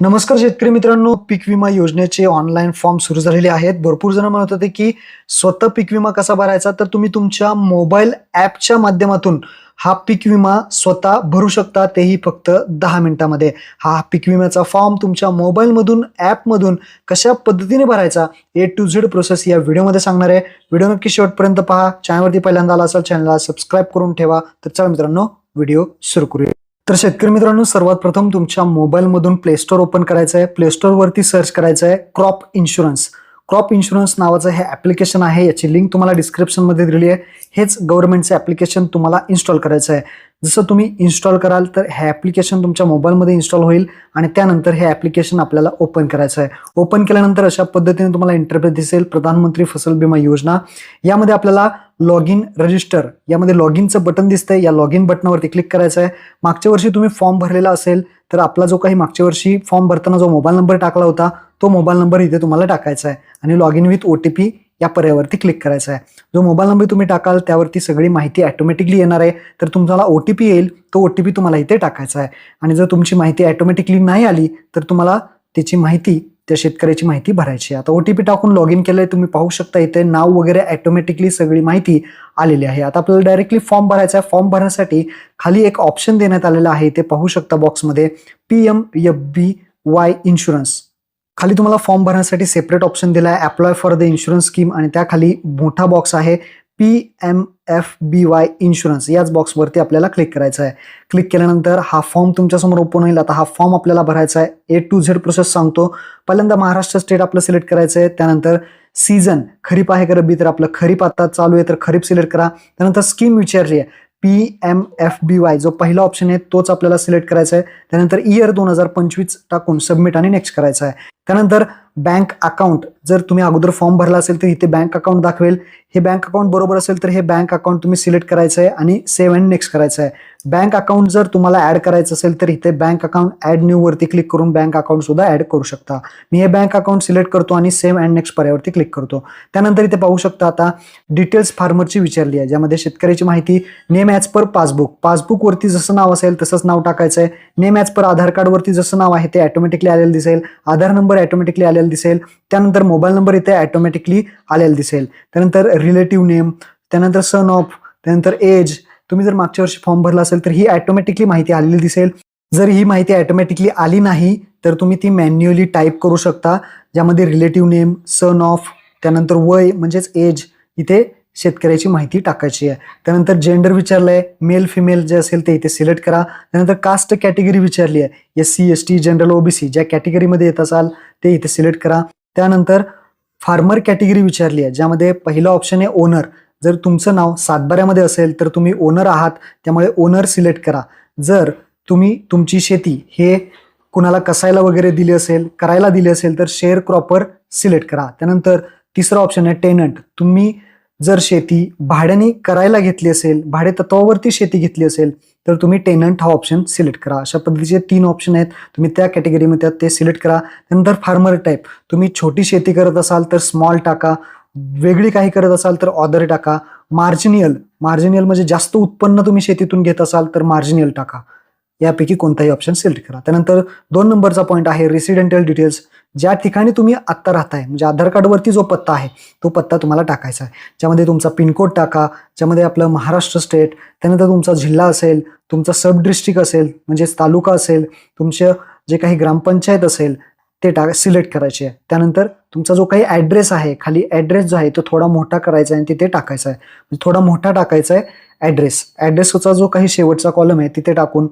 नमस्कार शेतकरी मित्रांनो पीक विमा योजनेचे ऑनलाईन फॉर्म सुरू झालेले आहेत. भरपूर जण म्हणत होते की स्वतः पीक विमा कसा भरायचा? तर तुम्ही तुमच्या मोबाईल ॲपच्या माध्यमातून हा पीक विमा स्वतः भरू शकता. तेही फक्त दहा मिनिटामध्ये. हा पीक विम्याचा फॉर्म तुमच्या मोबाईलमधून ॲपमधून कशा पद्धतीने भरायचा? ए टू झेड प्रोसेस या व्हिडिओमध्ये सांगणार आहे. व्हिडिओ नक्की शेवटपर्यंत पहा. चॅनलवरती पहिल्यांदा आला असाल चॅनलला सबस्क्राईब करून ठेवा. तर चला मित्रांनो व्हिडिओ सुरू करूया. तर शेतकरी मित्रांनो सर्वात प्रथम तुमच्या मोबाईलमधून प्ले स्टोअर ओपन करायचं आहे प्ले स्टोअरवरती सर्च करायचं आहे क्रॉप इन्शुरन्स क्रॉप इन्शुरन्स नावाचं हे ॲप्लिकेशन आहे. याची लिंक तुम्हाला डिस्क्रिप्शनमध्ये दिली आहे. हेच गव्हर्नमेंटचं ॲप्लिकेशन तुम्हाला इन्स्टॉल करायचं आहे. जसं तुम्ही इन्स्टॉल कराल तर हे ॲप्लिकेशन तुमच्या मोबाईलमध्ये इन्स्टॉल होईल आणि त्यानंतर हे ॲप्लिकेशन आपल्याला ओपन करायचं आहे. ओपन केल्यानंतर अशा पद्धतीने तुम्हाला इंटरफेस दिसेल. प्रधानमंत्री फसल विमा योजना. यामध्ये आपल्याला लॉग इन रजिस्टर यामध्ये लॉग इनचं बटन दिसतंय. या लॉग इन बटनावरती क्लिक करायचं आहे. मागच्या वर्षी तुम्ही फॉर्म भरलेला असेल तर आपला जो काही मागच्या वर्षी फॉर्म भरताना जो मोबाईल नंबर टाकला होता तो मोबाईल नंबर इथे तुम्हाला टाकायचा आहे आणि log in with O T P या पर्यायावरती क्लिक करायचा आहे. जो मोबाईल नंबर तुम्ही टाकाल त्यावरती सगळी माहिती ॲटोमॅटिकली येणार आहे. तर तुम्हाला ओ टी पी येईल तो ओ टी पी तुम्हाला इथे टाकायचा आहे. आणि जर तुमची माहिती ॲटोमॅटिकली नाही आली तर तुम्हाला त्याची माहिती त्या शेतकऱ्याची माहिती भरायची आहे. आता ओ टी पी टाकून लॉग इन केलं तुम्ही पाहू शकता इथे नाव वगैरे ॲटोमॅटिकली सगळी माहिती आलेली आहे. आता आपल्याला डायरेक्टली फॉर्म भरायचा आहे. फॉर्म भरण्यासाठी खाली एक ऑप्शन देण्यात आलेला आहे. ते पाहू शकता बॉक्समध्ये P M F B Y insurance खाली तुम्हाला फॉर्म भरण्यासाठी सेपरेट ऑप्शन दिला आहे apply for the insurance scheme आणि त्याखाली मोठा बॉक्स आहे P M F B Y insurance याच बॉक्सवरती आपल्याला क्लिक करायचं आहे. क्लिक केल्यानंतर हा फॉर्म तुमच्यासमोर ओपन होईल. आता हा फॉर्म आपल्याला भरायचा आहे. ए टू झेड प्रोसेस सांगतो. पहिल्यांदा महाराष्ट्र स्टेट आपलं सिलेक्ट करायचं आहे त्यानंतर सीझन खरीप आहे का रब्बी? तर आपलं खरीप आता चालू आहे तर खरीप सिलेक्ट करा. त्यानंतर स्कीम विचारली आहे. P M F B Y जो पहिला ऑप्शन आहे तोच आपल्याला सिलेक्ट करायचा आहे. त्यानंतर इयर दोन हजार पंचवीस टाकून सबमिट आणि नेक्स्ट करायचा आहे. त्यानंतर बँक अकाउंट जर तुम्ही अगोदर फॉर्म भरला असेल तर इथे बँक अकाउंट दाखवेल. हे बँक अकाउंट बरोबर असेल तर हे बँक अकाउंट तुम्ही सिलेक्ट करायचं आहे आणि सेव्ह अँड नेक्स्ट करायचं आहे बँक अकाउंट जर तुम्हाला ऍड करायचं असेल तर इथे बँक अकाउंट ऍड न्यू वरती क्लिक करून बँक अकाउंट सुद्धा ऍड करू शकता. मी हे बँक अकाउंट सिलेक्ट करतो आणि सेम अँड नेक्स्ट पर्यावरती क्लिक करतो. त्यानंतर इथे पाहू शकता आता डिटेल्स फार्मरची विचारली आहे ज्यामध्ये शेतकऱ्याची माहिती name as per passbook. Passbook वरती जसं नाव असेल तसंच नाव टाकायचं आहे name as per Aadhaar card वरती जसं नाव आहे ते ऑटोमॅटिकली आलेलं दिसेल. आधार नंबर ऑटोमॅटिकली आलेला दिसेल. त्यानंतर मोबाईल नंबर इथे ऑटोमॅटिकली आलेला दिसेल. त्यानंतर रिलेटिव्ह नेम त्यानंतर सन ऑफ त्यानंतर एज तुम्ही जर मागच्या वर्षी फॉर्म भरला असेल तर ही ऑटोमॅटिकली माहिती आलेली दिसेल. जर ही माहिती ऑटोमॅटिकली आली नाही तर तुम्ही ती मॅन्युअली टाईप करू शकता ज्यामध्ये रिलेटिव्ह नेम सन ऑफ त्यानंतर वय म्हणजेच एज इथे शेतकऱ्याची माहिती टाकायची आहे. त्यानंतर जेंडर विचारलंय मेल फिमेल जे असेल ते इथे सिलेक्ट करा. त्यानंतर कास्ट कॅटेगरी विचारली आहे. S C S T general OBC ज्या कॅटेगरीमध्ये येत असाल ते इथे सिलेक्ट करा. त्यानंतर फार्मर कॅटेगरी विचारली आहे ज्यामध्ये पहिलं ऑप्शन आहे ओनर जर तुमचं नाव सातबाऱ्यामध्ये असेल तर तुम्ही ओनर आहात त्यामुळे ओनर सिलेक्ट करा. जर तुम्ही तुमची शेती हे कुणाला कसायला वगैरे दिली असेल करायला दिली असेल तर शेअर क्रॉपर सिलेक्ट करा. त्यानंतर तिसरं ऑप्शन आहे टेनंट तुम्ही जर शेती भाड्याने करायला घेतली असेल भाडे तत्वावरती शेती घेतली असेल तर तुम्ही टेनंट हा ऑप्शन सिलेक्ट करा. अशा पद्धतीचे तीन ऑप्शन आहेत. तुम्ही त्या कॅटेगरीमध्ये ते सिलेक्ट करा. त्यानंतर फार्मर टाईप तुम्ही छोटी शेती करत असाल तर स्मॉल टाका. वेगळी काही करत असाल तर ऑदर टाका. मार्जिनियल मार्जिनियल म्हणजे जास्त उत्पन्न तुम्ही शेतीतून घेत असाल तर मार्जिनियल टाका. यापैकी कोणताही ऑप्शन सिलेक्ट करा. त्यानंतर दोन नंबरचा पॉईंट आहे रेसिडेंटल डिटेल्स ज्या ठिकाणी तुम्ही आत्ता राहताय म्हणजे आधार कार्डवरती जो पत्ता आहे तो पत्ता तुम्हाला टाकायचा आहे. ज्यामध्ये तुमचा पिनकोड टाका ज्यामध्ये आपलं महाराष्ट्र स्टेट त्यानंतर तुमचा जिल्हा असेल तुमचा सब डिस्ट्रिक्ट असेल म्हणजेच तालुका असेल तुमचं जे काही ग्रामपंचायत असेल ते टाक सिलेक्ट करायचे. आहे त्यानंतर तुमचा जो काही ॲड्रेस आहे खाली ॲड्रेस जो आहे तो थोडा मोठा करायचा आहे आणि तिथे टाकायचा आहे. म्हणजे थोडा मोठा टाकायचा आहे ॲड्रेस ॲड्रेसचा जो काही शेवटचा कॉलम आहे तिथे टाकून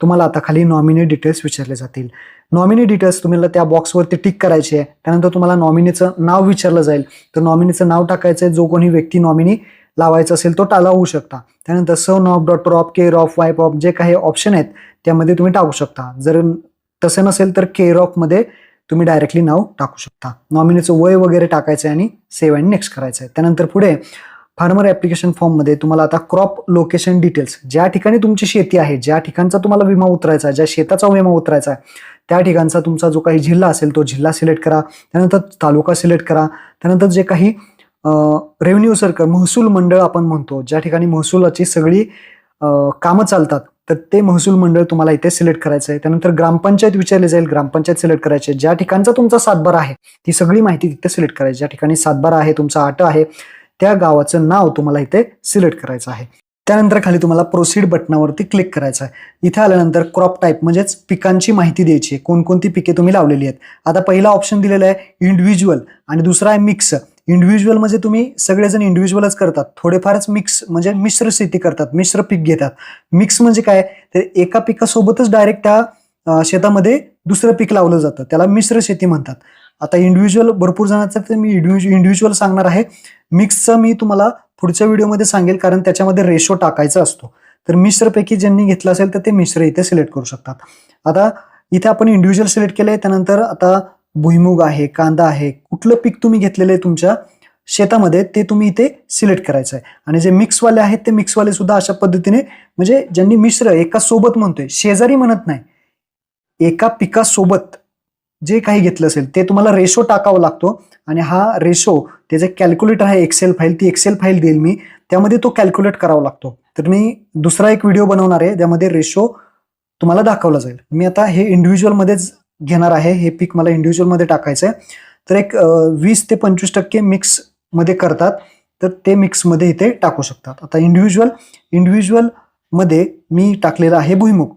तुम्हाला आता खाली नॉमिनी डिटेल्स विचारले जातील. नॉमिनी डिटेल्स तुम्हाला त्या बॉक्सवरती टिक करायची आहे. त्यानंतर तुम्हाला नॉमिनीचं नाव विचारलं जाईल. तर नॉमिनीचं नाव टाकायचं आहे. जो कोणी व्यक्ती नॉमिनी लावायचा असेल तो टाला होऊ शकता. त्यानंतर सन ऑफ डॉट रॉप केअर ऑफ वाईफ ऑफ जे काही ऑप्शन आहेत त्यामध्ये तुम्ही टाकू शकता. जर तसं नसेल तर केअर ऑफमध्ये तुम्ही डायरेक्टली नाव टाकू शकता. नॉमिनीचं वय वगैरे टाकायचं आहे आणि सेव्ह अँड नेक्स्ट करायचं आहे. त्यानंतर पुढे फार्मर ॲप्लिकेशन फॉर्ममध्ये तुम्हाला आता क्रॉप लोकेशन डिटेल्स ज्या ठिकाणी तुमची शेती आहे ज्या ठिकाणचा तुम्हाला विमा उतरायचा आहे ज्या शेताचा विमा उतरायचा आहे त्या ठिकाणचा तुमचा जो काही जिल्हा असेल तो जिल्हा सिलेक्ट करा. त्यानंतर तालुका सिलेक्ट करा. त्यानंतर जे काही रेव्हेन्यू सर्कल महसूल मंडळ आपण म्हणतो ज्या ठिकाणी महसुलाची सगळी कामं चालतात तर ते महसूल मंडळ तुम्हाला इथे सिलेक्ट करायचं आहे त्यानंतर ग्रामपंचायत विचारली जाईल. ग्रामपंचायत सिलेक्ट करायची ज्या ठिकाणचा तुमचा सातबारा आहे ती सगळी माहिती तिथे सिलेक्ट करायची. ज्या ठिकाणी सातबारा आहे तुमचा आट आहे त्या गावाचं नाव तुम्हाला इथे सिलेक्ट करायचं आहे. त्यानंतर खाली तुम्हाला प्रोसीड बटनावरती क्लिक करायचं आहे. इथे आल्यानंतर क्रॉप टाईप म्हणजेच पिकांची माहिती द्यायची आहे. कोणकोणती पिके तुम्ही लावलेली आहेत. आता पहिला ऑप्शन दिलेला आहे इंडिव्हिज्युअल आणि दुसरा आहे मिक्स इंडिव्हिज्युअल म्हणजे तुम्ही सगळेजण इंडिव्हिज्युअलच करतात. थोडेफारच मिक्स म्हणजे मिश्र शेती करतात मिश्र पीक घेतात. मिक्स म्हणजे काय? तर एका पिकासोबतच डायरेक्ट त्या शेतामध्ये दुसरं पीक लावलं जातं. त्याला मिश्र शेती म्हणतात. आता इंडिव्हिज्युअल भरपूर जणांचं तर मी इंडिव्हिज्युअल सांगणार आहे. मिक्सचं मी तुम्हाला पुढच्या व्हिडिओमध्ये सांगेल कारण त्याच्यामध्ये रेशो टाकायचा असतो. तर मिश्रपैकी ज्यांनी घेतलं असेल तर ते मिश्र इथे सिलेक्ट करू शकतात. आता इथे आपण इंडिव्हिज्युअल सिलेक्ट केलंय त्यानंतर आता भुईमुग आहे कांदा आहे कुठलं पीक तुम्ही घेतलेलं आहे तुमच्या शेतामध्ये ते तुम्ही इथे सिलेक्ट करायचं आहे. आणि जे मिक्सवाले आहेत ते मिक्सवाले सुद्धा अशा पद्धतीने म्हणजे ज्यांनी मिश्र एका सोबत म्हणतोय शेजारी म्हणत नाही एका पिकासोबत जे काही घेतलं असेल ते तुम्हाला रेशो टाकावा लागतो. आणि हा रेशो त्याचे कॅल्क्युलेटर आहे एक्सेल फाईल ती एक्सेल फाईल देईल मी. त्यामध्ये तो कॅल्क्युलेट करावा लागतो. तर मी दुसरा एक व्हिडिओ बनवणार आहे त्यामध्ये रेशो तुम्हाला दाखवला जाईल. मी आता हे इंडिव्हिज्युअलमध्येच घेणार आहे हे पीक मला इंडिव्हिज्युअलमध्ये टाकायचं आहे तर एक वीस ते पंचवीस टक्के मिक्समध्ये करतात तर ते मिक्समध्ये इथे टाकू शकतात. आता इंडिव्हिज्युअल इंडिव्हिज्युअलमध्ये मी टाकलेलं आहे भुईमुग.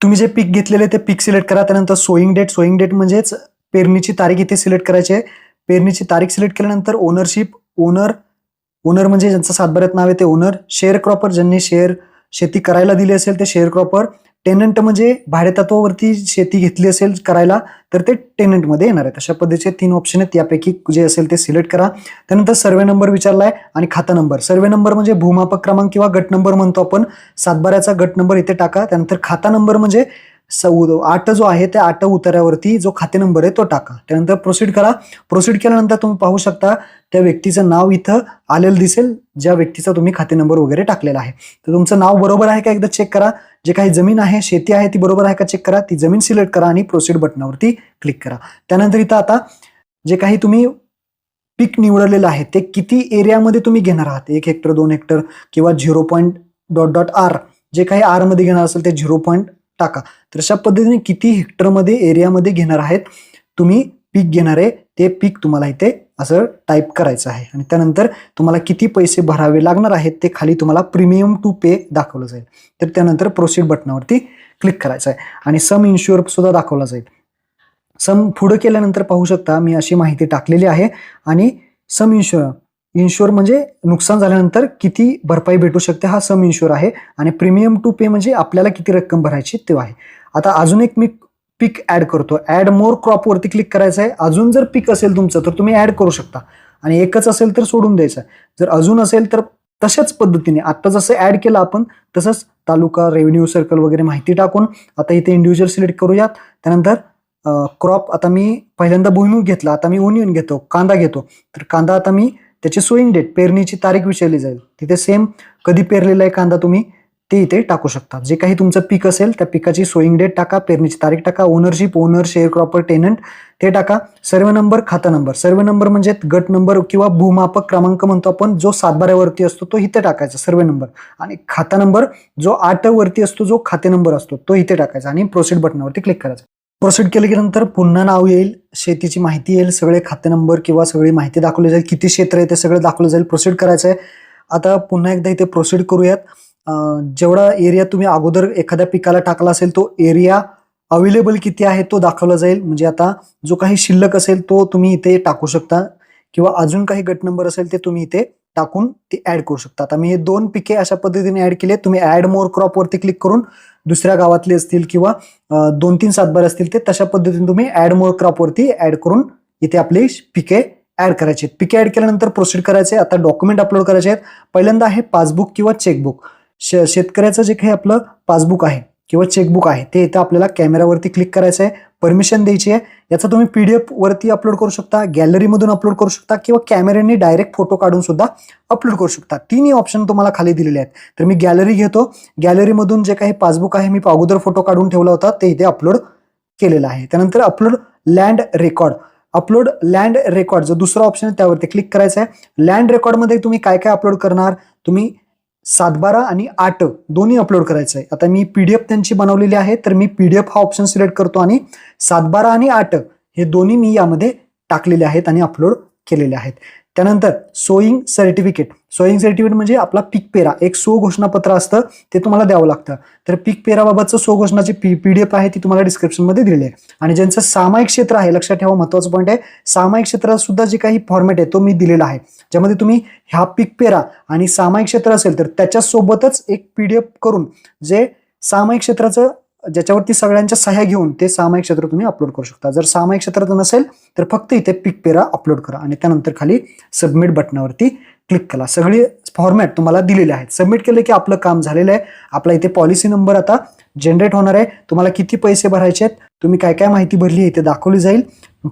तुम्ही जे पीक घेतलेले ते पीक सिलेक्ट करा त्यानंतर सोईंग डेट सोईंग डेट म्हणजेच पेरणीची तारीख इथे सिलेक्ट करायची आहे. पेरणीची तारीख सिलेक्ट केल्यानंतर ओनरशिप ओनर ओनर म्हणजे ज्यांचं सातबाऱ्यात नाव आहे ते ओनर शेअर क्रॉपर ज्यांनी शेअर शेती करायला दिली असेल ते शेअर क्रॉपर टेनंट म्हणजे भाडेतत्वावरती शेती घेतली असेल करायला तर ते टेनंटमध्ये येणार आहेत. अशा पद्धतीचे तीन ऑप्शन आहेत. यापैकी जे असेल ते सिलेक्ट करा. त्यानंतर सर्वे नंबर विचारला आहे आणि खाता नंबर सर्वे नंबर म्हणजे भूमापक क्रमांक किंवा गट नंबर म्हणतो आपण. सातबाऱ्याचा गट नंबर इथे टाका. त्यानंतर खाता नंबर म्हणजे सौ आठ जो आहे त्या आठ उतार्यावरती जो खाते नंबर आहे तो टाका. त्यानंतर प्रोसीड करा. प्रोसीड केल्यानंतर तुम्ही पाहू शकता त्या व्यक्तीचं नाव इथं आलेलं दिसेल ज्या व्यक्तीचा तुम्ही खाते नंबर वगैरे टाकलेला आहे. तर तुमचं नाव बरोबर आहे का एकदा चेक करा. जे काही जमीन आहे शेती आहे ती बरोबर आहे का चेक करा. ती जमीन सिलेक्ट करा आणि प्रोसीड बटनावरती क्लिक करा. त्यानंतर इथं आता जे काही तुम्ही पीक निवडलेलं आहे ते किती एरियामध्ये तुम्ही घेणार आहात? एक हेक्टर दोन हेक्टर किंवा zero point dot dot R जे काही आरमध्ये घेणार असेल ते झिरो पॉईंट टाका. तर अशा पद्धतीने किती हेक्टरमध्ये एरियामध्ये घेणार आहेत तुम्ही पीक घेणारे ते पीक तुम्हाला इथे असं टाईप करायचं आहे. आणि त्यानंतर तुम्हाला किती पैसे भरावे लागणार आहेत ते खाली तुम्हाला प्रीमियम टू पे दाखवलं जाईल. तर त्यानंतर प्रोसीड बटनावरती क्लिक करायचं आहे. आणि सम इन्शुअर सुद्धा दाखवला जाईल. सम पुढं केल्यानंतर पाहू शकता मी अशी माहिती टाकलेली आहे. आणि सम इन्शुअर इन्शुअर म्हणजे नुकसान झाल्यानंतर किती भरपाई भेटू शकते हा सम इन्शुअर आहे. आणि प्रीमियम टू पे म्हणजे आपल्याला किती रक्कम भरायची ते आहे. आता अजून एक मी पीक ऍड करतो. ऍड मोर क्रॉप वरती क्लिक करायचं आहे. अजून जर पीक असेल तुमचं तर तुम्ही ऍड करू शकता. आणि एकच असेल तर सोडून द्यायचं जर अजून असेल तर तशाच पद्धतीने आता जसं ऍड केलं आपण तसंच तालुका रेव्हेन्यू सर्कल वगैरे माहिती टाकून आता इथे इंडिव्हिज्युअल सिलेक्ट करूयात. त्यानंतर क्रॉप आता मी पहिल्यांदा भुईमुग घेतला. आता मी ओनियन घेतो कांदा घेतो. तर कांदा आता मी त्याची सोईंग डेट पेरणीची तारीख विचारली जाईल. तिथे सेम कधी पेरलेला आहे कांदा तुम्ही ते इथे टाकू शकता. जे काही तुमचं पीक असेल त्या पिकाची सोईंग डेट टाका पेरणीची तारीख टाका ownership owner share cropper tenant ते टाका. सर्व नंबर खाता नंबर सर्व नंबर म्हणजे गट नंबर किंवा भूमापक क्रमांक म्हणतो आपण जो सातबाऱ्यावरती असतो तो इथे टाकायचा सर्व नंबर आणि खाता नंबर जो आठवरती असतो जो खाते नंबर असतो तो इथे टाकायचा. आणि प्रोसीड बटनावरती क्लिक करायचा. प्रोसीड केल्यानंतर पुन्हा नाव येईल शेतीची माहिती येईल सगळे खाते नंबर किंवा सगळी माहिती दाखवली जाईल किती क्षेत्र आहे ते सगळं दाखवलं जाईल प्रोसीड करायचं आहे आता पुन्हा एकदा इथे प्रोसीड करूयात. जेवढा एरिया तुम्ही अगोदर एखाद्या पिकाला टाकला असेल तो एरिया अवेलेबल किती आहे तो दाखवला जाईल. म्हणजे आता जो काही शिल्लक असेल तो तुम्ही इथे टाकू शकता. किंवा अजून काही गट नंबर असेल ते तुम्ही इथे टाकून ती ऍड करू शकता. आता मी हे दोन पिके अशा पद्धतीने ऍड केले तुम्ही ऍड मोर क्रॉप वरती क्लिक करून दुसऱ्या गावातले असतील किंवा दोन तीन सातबार असतील ते तशा पद्धतीने तुम्ही ऍड मोर क्रॉप वरती ऍड करून इथे आपली पिके ऍड करायचे आहेत. पिके ऍड केल्यानंतर प्रोसीड करायचे आता डॉक्युमेंट अपलोड करायचे आहेत. पहिल्यांदा आहे पासबुक किंवा चेकबुक श शेतकऱ्याचं जे काही आपलं पासबुक आहे किंवा चेकबुक आहे ते इथं आपल्याला कॅमेरावरती क्लिक करायचं आहे परमिशन द्यायची आहे. याचा तुम्ही पी डी एफवरती अपलोड करू शकता गॅलरीमधून अपलोड करू शकता किंवा कॅमेऱ्याने डायरेक्ट फोटो काढून सुद्धा अपलोड करू शकता. तिन्ही ऑप्शन तुम्हाला खाली दिलेले आहेत. तर मी गॅलरी घेतो. गॅलरीमधून जे काही पासबुक आहे मी अगोदर फोटो काढून ठेवला होता ते इथे अपलोड केलेलं आहे. त्यानंतर upload land record upload land record जो दुसरा ऑप्शन आहे त्यावरती क्लिक करायचं आहे लँड रेकॉर्डमध्ये तुम्ही काय काय अपलोड करणार? तुम्ही सातबारा आणि आठ दोन्ही अपलोड करायचं आहे. आता मी पी डी एफ त्यांची बनवलेली आहे तर मी पी डी एफ हा ऑप्शन सिलेक्ट करतो आणि सातबारा आणि आठ हे दोन्ही मी यामध्ये टाकलेले आहेत आणि अपलोड केलेले आहेत. त्यानंतर सोईंग सर्टिफिकेट सोईंग सर्टिफिकेट म्हणजे आपला पीक पेरा एक सो घोषणापत्र असतं ते तुम्हाला द्यावं लागतं. तर पीक पेराबाबतचं सो घोषणाची पी पी डी एफ आहे ती तुम्हाला डिस्क्रिप्शनमध्ये दिलेली आहे. आणि ज्यांचं सामायिक क्षेत्र आहे लक्षात ठेवा महत्वाचं पॉईंट आहे. सामायिक क्षेत्रात सुद्धा जे काही फॉर्मॅट आहे तो मी दिलेला आहे. ज्यामध्ये तुम्ही ह्या पीक पेरा आणि सामायिक क्षेत्र असेल तर त्याच्यासोबतच एक पी डी एफ करून जे सामायिक क्षेत्राचं ज्याच्यावरती सगळ्यांच्या सह्या घेऊन ते सामायिक क्षेत्र तुम्ही अपलोड करू शकता. जर सामायिक क्षेत्रात नसेल तर फक्त इथे पिक पेरा अपलोड करा आणि त्यानंतर खाली सबमिट बटनावरती क्लिक करा. सगळे फॉर्मॅट तुम्हाला दिलेले आहेत. सबमिट केले की आपलं काम झालेलं आहे. आपला इथे पॉलिसी नंबर आता जनरेट होणार आहे. तुम्हाला किती पैसे भरायचे आहेत तुम्ही काय काय माहिती भरली आहे इथे दाखवली जाईल.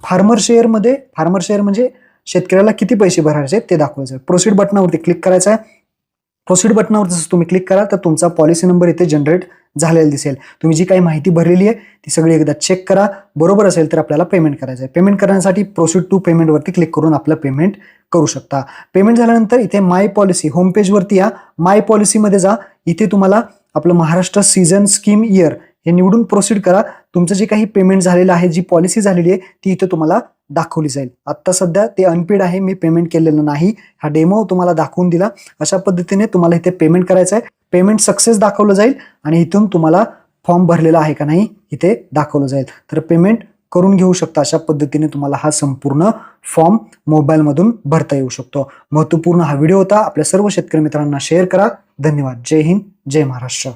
फार्मर शेअरमध्ये फार्मर शेअर म्हणजे शेतकऱ्याला किती पैसे भरायचे ते दाखवायचं आहे प्रोसीड बटनावरती क्लिक करायचं आहे. प्रोसीड बटनावर जसं तुम्ही क्लिक कराल तर तुमचा पॉलिसी नंबर इथे जनरेट झालेला दिसेल. तुम्ही जी काही माहिती भरलेली आहे ती सगळी एकदा चेक करा. बरोबर असेल तर आपल्याला पेमेंट करायचं आहे. पेमेंट करण्यासाठी प्रोसीड टू पेमेंटवरती क्लिक करून आपलं पेमेंट करू शकता. पेमेंट झाल्यानंतर इथे माय पॉलिसी होम पेजवरती या. माय पॉलिसीमध्ये जा. इथे तुम्हाला आपलं महाराष्ट्र सीझन स्कीम इयर हे निवडून प्रोसीड करा. तुमचं जे काही पेमेंट झालेलं आहे जी पॉलिसी झालेली आहे ती इथे तुम्हाला दाखवली जाईल. आत्ता सध्या ते अनपेड आहे मी पेमेंट केलेलं नाही. हा डेमो तुम्हाला दाखवून दिला. अशा पद्धतीने तुम्हाला इथे पेमेंट करायचं आहे. पेमेंट सक्सेस दाखवलं जाईल आणि इथून तुम्हाला फॉर्म भरलेला आहे का नाही इथे दाखवलं जाईल. तर पेमेंट करून घेऊ शकता. अशा पद्धतीने तुम्हाला हा संपूर्ण फॉर्म मोबाईलमधून भरता येऊ शकतो. महत्त्वपूर्ण हा व्हिडिओ होता. आपल्या सर्व शेतकरी मित्रांना शेअर करा. धन्यवाद. जय हिंद. जय महाराष्ट्र.